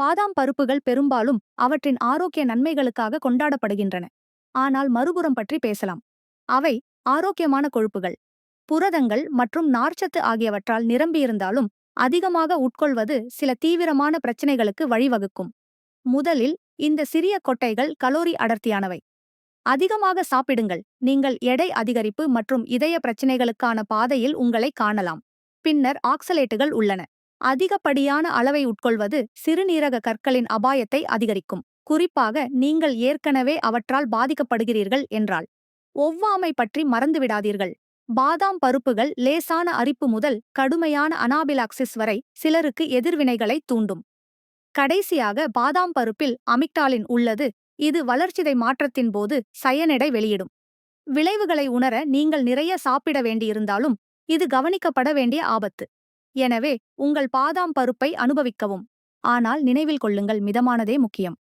பாதாம் பருப்புகள் பெரும்பாலும் அவற்றின் ஆரோக்கிய நன்மைகளுக்காக கொண்டாடப்படுகின்றன. ஆனால் மறுபுறம் பற்றி பேசலாம். அவை ஆரோக்கியமான கொழுப்புகள். புரதங்கள் மற்றும் நார்ச்சத்து ஆகியவற்றால் நிரம்பியிருந்தாலும் அதிகமாக உட்கொள்வது சில தீவிரமான பிரச்சினைகளுக்கு வழிவகுக்கும். முதலில் இந்த சிறிய கொட்டைகள் கலோரி அடர்த்தியானவை. அதிகமாக சாப்பிடுங்கள். நீங்கள் எடை அதிகரிப்பு மற்றும் இதய பிரச்சினைகளுக்கான பாதையில் உங்களை காணலாம். பின்னர் ஆக்சலேட்டுகள் உள்ளன. அதிகப்படியான அளவை உட்கொள்வது சிறுநீரக கற்களின் அபாயத்தை அதிகரிக்கும். குறிப்பாக நீங்கள் ஏற்கனவே அவற்றால் பாதிக்கப்படுகிறீர்கள் என்றால் ஒவ்வாமை பற்றி மறந்துவிடாதீர்கள். பாதாம் பருப்புகள் லேசான அரிப்பு முதல் கடுமையான அனாபிலாக்சிஸ் வரை சிலருக்கு எதிர்வினைகளை தூண்டும். கடைசியாக பாதாம் பருப்பில் அமிக்டாலின் உள்ளது. இது வளர்ச்சிதை மாற்றத்தின் போது சயனடை வெளியிடும். விளைவுகளை உணர நீங்கள் நிறைய சாப்பிட வேண்டியிருந்தாலும் இது கவனிக்கப்பட வேண்டிய ஆபத்து. எனவே உங்கள் பாதாம் பருப்பை அனுபவிக்கவும். ஆனால் நினைவில் கொள்ளுங்கள் மிதமானதே முக்கியம்.